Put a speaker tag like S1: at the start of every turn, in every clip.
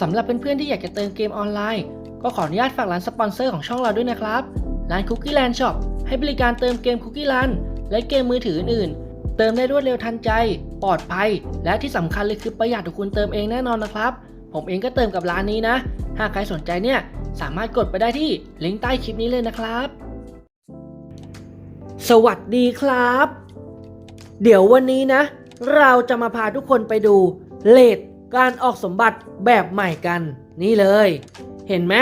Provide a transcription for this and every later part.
S1: สำหรับเพื่อนๆที่อยากจะเติมเกมออนไลน์ ก็ขออนุญาตฝากร้านสปอนเซอร์ของช่องเราด้วยนะครับ ร้าน Cookie Land Shop ให้บริการเติมเกม Cookie Land และเกมมือถืออื่นๆ เติมได้รวดเร็วทันใจ ปลอดภัย และที่สำคัญเลยคือประหยัดกว่าคุณเติมเองแน่นอนนะครับ ผมเองก็เติมกับร้านนี้นะ หากใครสนใจเนี่ยสามารถกดไปได้ที่ลิงก์ใต้คลิปนี้เลยนะครับ สวัสดีครับ เดี๋ยววันนี้นะ เราจะมาพาทุกคนไปดูเลท การออกสมบัติแบบใหม่กัน นี่เลย เห็นไหม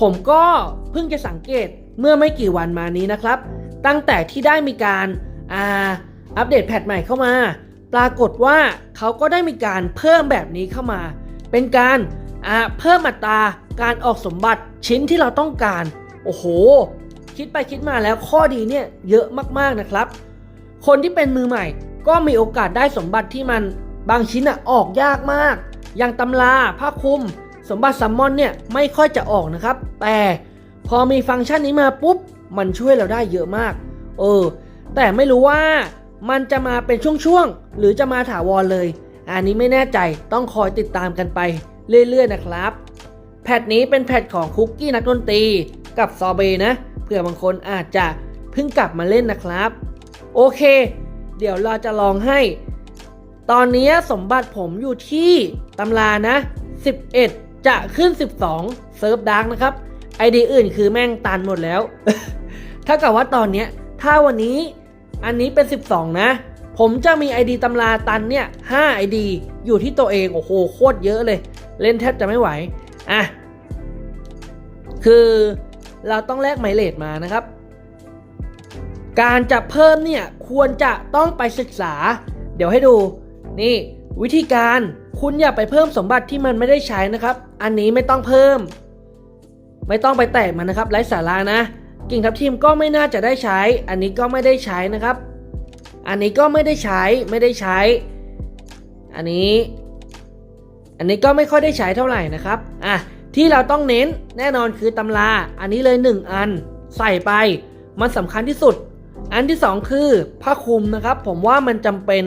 S1: ผมก็เพิ่งจะสังเกตเมื่อไม่กี่วันมานี้นะครับ ตั้งแต่ที่ได้มีการอ่าอัปเดตแพทใหม่เข้ามา ปรากฏว่าเขาก็ได้มีการเพิ่มแบบนี้เข้ามา เป็นการอ่าเพิ่มอัตราการออกสมบัติชิ้นที่เราต้องการ โอ้โห คิดไปคิดมาแล้วข้อดีเนี่ยเยอะมากๆนะครับ คนที่เป็นมือใหม่ก็มีโอกาสได้สมบัติที่มัน บางชิ้นอะออกยากมาก อย่างตำราผ้าคลุม สมบัติซัมมอนเนี่ยไม่ค่อยจะออกนะครับ แต่พอมีฟังก์ชันนี้มาปุ๊บ มันช่วยเราได้เยอะมาก เออ แต่ไม่รู้ว่ามันจะมาเป็นช่วงๆ หรือจะมาถาวรเลย อันนี้ไม่แน่ใจต้องคอยติดตามกันไปเรื่อยๆนะครับ แพทนี้เป็นแพทของคุกกี้นักดนตรีกับซอเบนะเผื่อบางคนอาจจะเพิ่งกลับมาเล่นนะครับ โอเค เดี๋ยวเราจะลองให้ ตอนนี้สมบัติผมอยู่ที่ตำรานะ 11 จะขึ้น 12 เซิร์ฟดาร์กนะครับ ไอดีอื่นคือแม่งตันหมดแล้ว ถ้ากับว่าตอนนี้ถ้าวันนี้อันนี้เป็น 12 นะ ผมจะมี ID ตำราตันเนี่ย5 ID อยู่ที่ตัวเอง โอ้โห โคตรเยอะเลย เล่นแทบจะไม่ไหว อะ คือเราต้องแลกไมเลดมานะครับ การจะเพิ่มเนี่ย ควรจะต้องไปศึกษา เดี๋ยวให้ดู นี่ วิธีการคุณอย่าไปเพิ่มสมบัติที่มันไม่ได้ใช้นะครับ อันนี้ไม่ต้องเพิ่ม ไม่ต้องไปแตะมันนะครับไร้สาระนะ กิ่งทับทิมก็ไม่น่าจะได้ใช้ อันนี้ก็ไม่ได้ใช้นะครับ อันนี้ก็ไม่ได้ใช้ไม่ได้ใช้ อันนี้ อันนี้ก็ไม่ค่อยได้ใช้เท่าไหร่นะครับอะที่เราต้องเน้นแน่นอนคือตำรา อันนี้เลย 1 อันใส่ไป มันสำคัญที่สุด อันที่ 2 คือผ้าคลุมนะครับ ผมว่ามันจำเป็น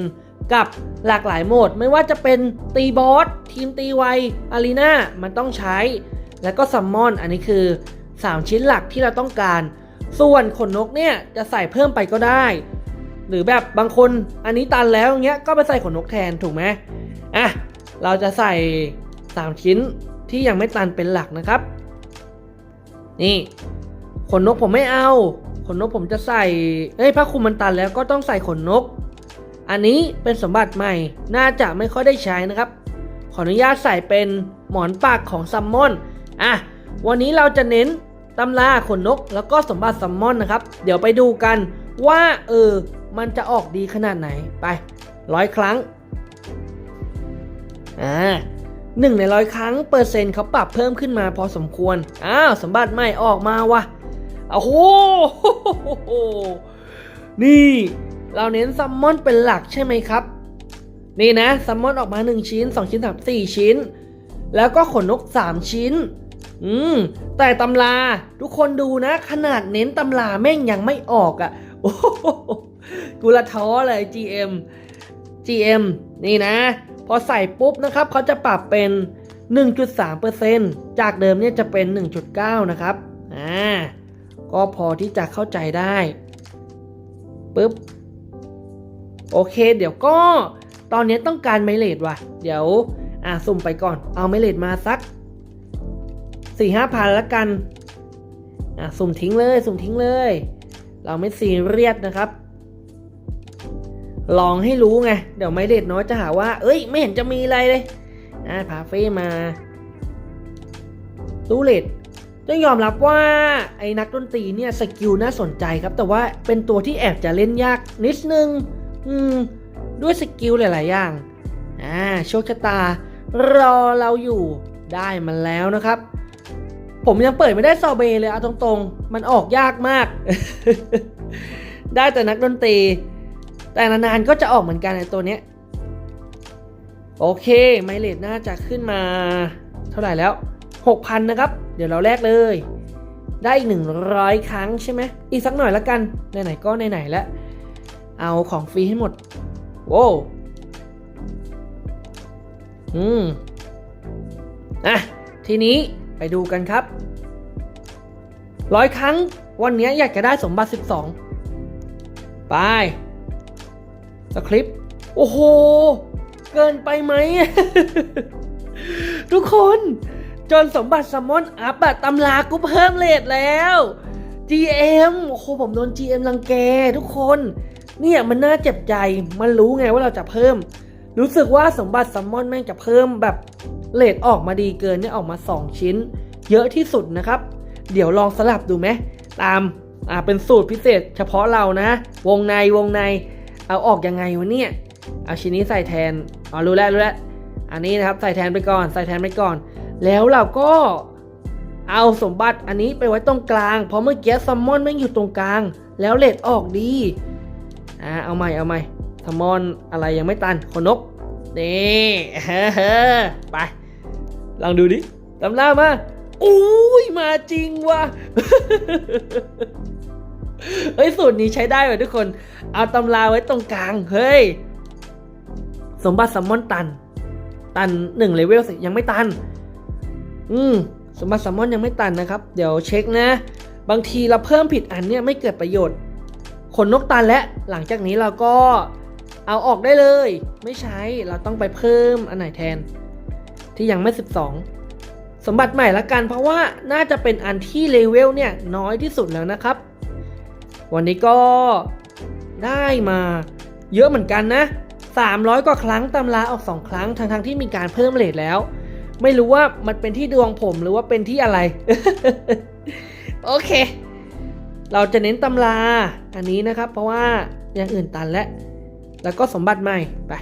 S1: กับหลากหลายโหมด ไม่ว่าจะเป็นตีบอสทีมตีไวอารีนามันต้องใช้ แล้วก็ซัมมอน อันนี้คือ 3 ชิ้นหลักที่เราต้องการ ส่วนขนนกเนี่ยจะใส่เพิ่มไปก็ได้ หรือแบบบางคนอันนี้ตันแล้วอย่างเงี้ยก็ไปใส่ขนนกแทนถูกไหมอะเราจะใส่ 3 ชิ้นที่ยังไม่ตันเป็นหลักนะครับ นี่ ขนนกผมไม่เอา ขนนกผมจะใส่เอ้ยผ้าคลุมมันตันแล้วก็ต้องใส่ขนนก อันนี้เป็นสมบัติใหม่น่าจะไม่ค่อยได้ใช้นะครับ ขออนุญาตใส่เป็นหมอนปากของซัมมอนอะวันนี้เราจะเน้นตำราขนนกแล้วก็สมบัติซัมมอนนะครับ เดี๋ยวไปดูกันว่าเออมันจะออกดีขนาดไหนไปร้อยครั้งอ่าหนึ่งในร้อยครั้งเปอร์เซ็นต์เขาปรับเพิ่มขึ้นมาพอสมควร อ้าวสมบัติใหม่ออกมาวะโอ้โหนี่ เราเน้นซัมมอนเป็นหลักใช่ไหมครับ นี่นะซัมมอนออกมา 1 ชิ้น 2 ชิ้น3 4 ชิ้น แล้วก็ขนนก 3 ชิ้น อืม แต่ตำราทุกคนดูนะ ขนาดเน้นตำราแม่งยังไม่ออกอะ่ะ โอ้โหกูละท้อเลย GM GM นี่นะ พอใส่ปุ๊บนะครับ เขาจะปรับเป็น 1.3%จากเดิมเนี่ยจะเป็น 1.9 นะครับ อ่า ก็พอที่จะเข้าใจได้ปุ๊บ โอเค เดี๋ยวก็ตอนนี้ต้องการไมเลดว่ะ เดี๋ยวอ่าสุ่มไปก่อน เอาไมเลดมาสัก4 5พันละกันอ่าสุ่มทิ้งเลย สุ่มทิ้งเลย เราไม่ซีเรียสนะครับ ลองให้รู้ไง เดี๋ยวไมเลดน้อยจะหาว่า เอ้ย ไม่เห็นจะมีอะไรเลยอ่าพาเฟ่มาตูเลดต้องยอมรับว่าไอ้นักดนตรีเนี่ยสกิลน่าสนใจครับ แต่ว่าเป็นตัวที่แอบจะเล่นยากนิดนึง อืม ด้วยสกิลหลาย ๆ อย่าง อ่า โชคชะตา รอเราอยู่ได้มันแล้วนะครับ ผมยังเปิดไม่ได้ซอเบเลยเอาตรงๆ มันออกยากมาก ได้แต่นักดนตรี แต่นานๆก็จะออกเหมือนกันในตัวเนี้ย โอเค ไมเลดน่าจะขึ้นมา เท่าไหร่แล้ว 6,000 นะครับ เดี๋ยวเราแลกเลยได้อีก 100 ครั้งใช่ไหม อีกสักหน่อยละกัน ไหนๆ ก็ไหนๆแล้ว เอาของฟรีให้หมด โว้อืมอะทีนี้ไปดูกันครับร้อยครั้งวันนี้อยากจะได้สมบัติ 12 ไป สคริปต์ โอ้โห เกินไปไหม ทุกคน จนสมบัติซัมอนอัพอะตำรากูเพิ่มเลทแล้ว GM โอ้โห ผมโดน GM รังแกทุกคน เนี่ยมันน่าเจ็บใจ มันรู้ไงว่าเราจะเพิ่ม รู้สึกว่าสมบัติซัมมอนแม่งจะเพิ่มแบบเลทออกมาดีเกินเนี่ยออกมา 2 ชิ้น เยอะที่สุดนะครับ เดี๋ยวลองสลับดูไหมตามอ่าเป็นสูตรพิเศษ เฉพาะเรานะ วงในวงใน เอาออกยังไงวะเนี่ย เอาชิ้นนี้ใส่แทนอ๋อรู้แล้วรู้แล้วอันนี้นะครับใส่แทนไปก่อน ใส่แทนไปก่อน แล้วเราก็เอาสมบัติอันนี้ไปไว้ตรงกลาง เพราะเมื่อกี้ซัมมอนแม่งอยู่ตรงกลาง แล้วเลดออกดี อ่าเอาใหม่เอาใหม่ซัมมอนอะไรยังไม่ตันขนนกนี่ไป ลองดูดิตำรามาอุ้ยมาจริงว่ะเฮ้ยสูตรนี้ใช้ได้ว่ะทุกคน เอาตำราไว้ตรงกลางเฮ้ยสมบัติซัมมอนตัน ตันหนึ่งเลเวลสิยังไม่ตัน อืมสมบัติซัมมอนยังไม่ตันนะครับ เดี๋ยวเช็คนะ บางทีเราเพิ่มผิดอันเนี่ยไม่เกิดประโยชน์ นนกตันและหลังจากนี้เราก็เอาออกได้เลย ไม่ใช้เราต้องไปเพิ่มอันไหนแทน ที่ยังไม่ 12 สมบัติใหม่ละกัน เพราะว่าน่าจะเป็นอันที่เลเวลเนี่ยน้อยที่สุดแล้วนะครับ วันนี้ก็ได้มาเยอะเหมือนกันนะ 300 กว่าครั้งตำราออก 2 ครั้งทั้งทที่มีการเพิ่มเลทแล้ว ไม่รู้ว่ามันเป็นที่ดวงผมหรือว่าเป็นที่อะไร โอเค เราจะเน้นตำราอันนี้นะครับ เพราะว่าอย่างอื่นตันแล้ว แล้วก็สมบัติใหม่ไป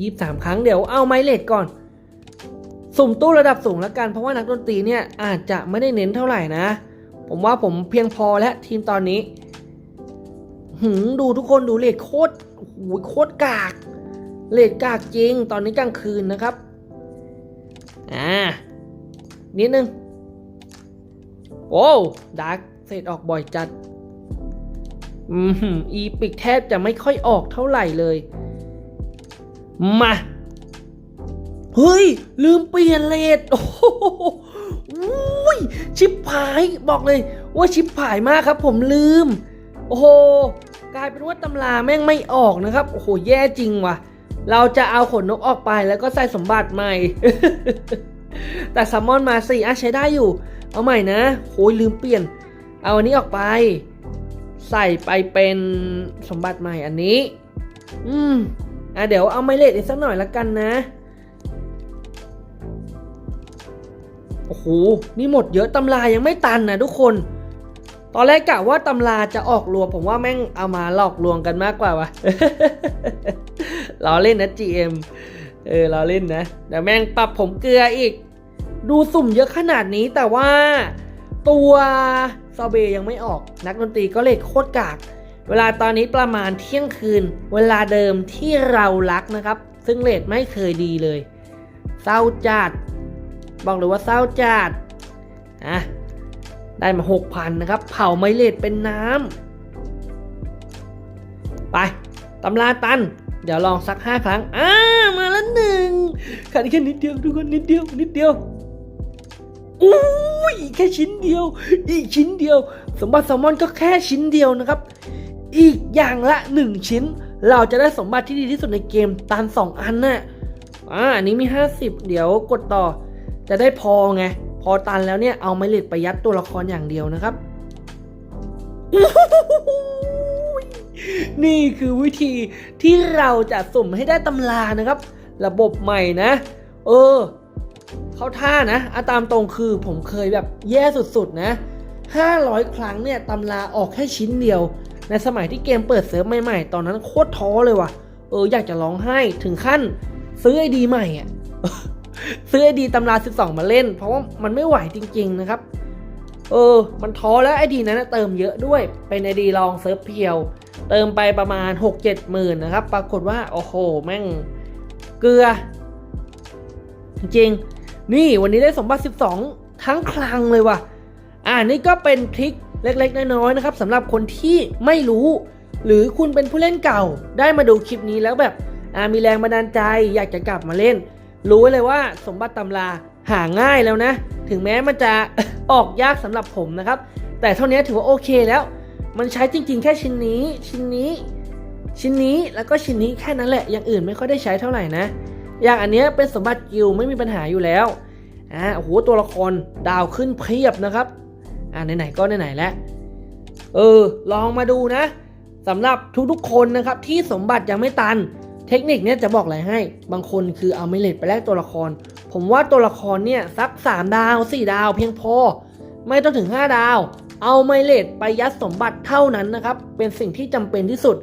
S1: ยี่สามครั้งเดี๋ยวเอาไม้เลทก่อน สุ่มตู้ระดับสูงแล้วกัน เพราะว่านักดนตรีเนี่ยอาจจะไม่ได้เน้นเท่าไหร่นะ ผมว่าผมเพียงพอแล้วทีมตอนนี้ หืมดูทุกคนดูเลทโคตรโอ้โหโคตรกาก เลทกากจริง ตอนนี้กลางคืนนะครับ อ่า นิดนึง โอ้ดาร์กเศษออกบ่อยจัด อืมอีปิกแทบจะไม่ค่อยออกเท่าไหร่เลย มา เฮ้ย ลืมเปลี่ยนเลทโอ้โหอุ้ยชิปหายบอกเลย ว่าชิปหายมากครับผมลืม โอ้โหกลายเป็นว่าตำราแม่งไม่ออกนะครับ โอ้โห แย่จริงว่ะ เราจะเอาขนนกออกไปแล้วก็ใส่สมบัติใหม่ แต่ซัมมอนมาสี่อะใช้ได้อยู่ เอาใหม่นะ โอ้ยลืมเปลี่ยน เอาอันนี้ออกไป ใส่ไปเป็นสมบัติใหม่อันนี้ อืม อะเดี๋ยวเอาไมเลดอีกสักหน่อยละกันนะ โอ้โห นี่หมดเยอะตำรายังไม่ตันนะทุกคน ตอนแรกกะว่าตำราจะออกลวผมว่าแม่งเอามาหลอกลวงกันมากกว่าวะล้อเล่นนะ GM เออล้อเล่นนะแต่แม่งปรับผมเกลืออีก ดูสุ่มเยอะขนาดนี้แต่ว่าตัวซอเบยังไม่ออก นักดนตรีก็เลยโคตรกาก เวลาตอนนี้ประมาณเที่ยงคืน เวลาเดิมที่เรารักนะครับ ซึ่งเลทไม่เคยดีเลย เศร้าจัด บอกเลยว่าเศร้าจัดอะได้มา 6,000 นะครับ เผาไมเลทเป็นน้ำไปตำราตัน เดี๋ยวลองสัก 5 ครั้งอ่ามาแล้วหนึ่งขาดอีกแค่นิดเดียวทุกคนนิดเดียว นิดเดียว อุ้ยแค่ชิ้นเดียว อีกชิ้นเดียว สมบัติแซลมอนก็แค่ชิ้นเดียวนะครับ อีกอย่างละ 1 ชิ้น เราจะได้สมบัติที่ดีที่สุดในเกมตัน2อันน่ะอ่าอันนี้มี 50 เดี๋ยวกดต่อ จะได้พอไง พอตันแล้วเนี่ยเอาไมเลดไปยัดตัวละครอย่างเดียวนะครับ นี่คือวิธีที่เราจะสุ่มให้ได้ตำรานะครับ ระบบใหม่นะ เออ เข้าท่านะอาตามตรงคือผมเคยแบบแย่สุดๆนะ 500 ครั้งเนี่ยตำราออกแค่ชิ้นเดียว ในสมัยที่เกมเปิดเซิร์ฟใหม่ๆ ตอนนั้นโคตรท้อเลยว่ะ เอออยากจะร้องไห้ถึงขั้น ซื้อไอดีใหม่อะซื้อไอดีตำรา 12 มาเล่น เพราะว่ามันไม่ไหวจริง ๆนะครับ เออ มันท้อแล้วไอดีนั้นเติมเยอะด้วย เป็นไอดีลองเซิร์ฟเพียว เติมไปประมาณ 6-7หมื่นนะครับ ปรากฏว่าโอ้โหแม่งเกลือ จริงๆ นี่วันนี้ได้สมบัติ 12 ทั้งคลังเลยว่ะ อ่านี่ก็เป็นทริคเล็กๆ น้อยๆนะครับสำหรับคนที่ไม่รู้ หรือคุณเป็นผู้เล่นเก่า ได้มาดูคลิปนี้แล้วแบบอ่ามีแรงบันดาลใจอยากจะกลับมาเล่น รู้เลยว่าสมบัติตำราหาง่ายแล้วนะ ถึงแม้มันจะออกยากสำหรับผมนะครับ แต่เท่านี้ถือว่าโอเคแล้ว มันใช้จริง ๆ แค่ชิ้นนี้ ชิ้นนี้ ชิ้นนี้แล้วก็ชิ้นนี้แค่นั้นแหละอย่างอื่นไม่ค่อยได้ใช้เท่าไหร่นะ อย่างอันเนี้ยเป็นสมบัติกิลไม่มีปัญหาอยู่แล้วอ่าโอ้โหตัวละครดาวขึ้นเพียบนะครับอ่าไหนๆก็ไหนๆแล้วเออลองมาดูนะสำหรับทุกๆคนนะครับที่สมบัติยังไม่ตัน เทคนิคเนี้ยจะบอกอะไรให้ บางคนคือเอาไม่เลทไปแลกตัวละคร ผมว่าตัวละครเนี่ยสัก 3 ดาว 4 ดาวเพียงพอ ไม่ต้องถึง 5 ดาว เอาไมเลทไปยัดสมบัติเท่านั้นนะครับ เป็นสิ่งที่จำเป็นที่สุด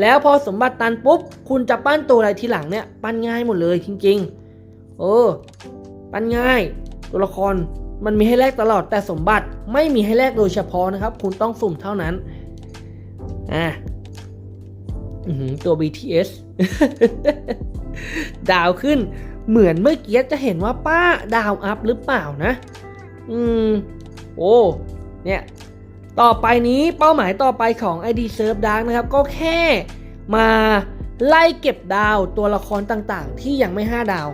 S1: แล้วพอสมบัติตันปุ๊บ คุณจะปั้นตัวอะไรทีหลังเนี่ย ปั้นง่ายหมดเลยจริง ๆ เออ ปั้นง่าย ตัวละครมันมีให้แลกตลอดแต่สมบัติไม่มีให้แลกโดยเฉพาะนะครับ คุณต้องสุ่มเท่านั้น อะหือตัว BTS ดาวขึ้นเหมือนเมื่อกี้จะเห็นว่าป้าดาวอัพหรือเปล่านะ อืม โอ้ เนี่ย ต่อไปนี้เป้าหมายต่อไปของ ID Serve Dark นะครับ ก็แค่มาไล่เก็บดาวตัวละครต่างๆ ที่ยังไม่ 5 ดาว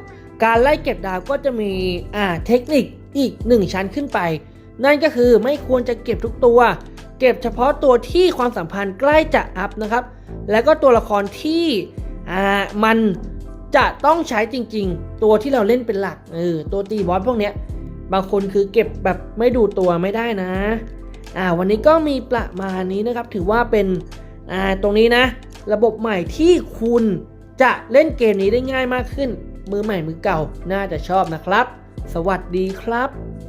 S1: การไล่เก็บดาวก็จะมีอ่าเทคนิคอีก 1 ชั้นขึ้นไป นั่นก็คือไม่ควรจะเก็บทุกตัว เก็บเฉพาะตัวที่ความสัมพันธ์ใกล้จะอัพนะครับ แล้วก็ตัวละครที่อ่ามันจะต้องใช้จริง ๆ ตัวที่เราเล่นเป็นหลักเออตัวตีบอสพวกเนี้ยบางคนคือเก็บแบบไม่ดูตัวไม่ได้นะ อ่าวันนี้ก็มีประมาณนี้นะครับ ถือว่าเป็นอ่าตรงนี้นะ ระบบใหม่ที่คุณจะเล่นเกมนี้ได้ง่ายมากขึ้น มือใหม่มือเก่าน่าจะชอบนะครับ สวัสดีครับ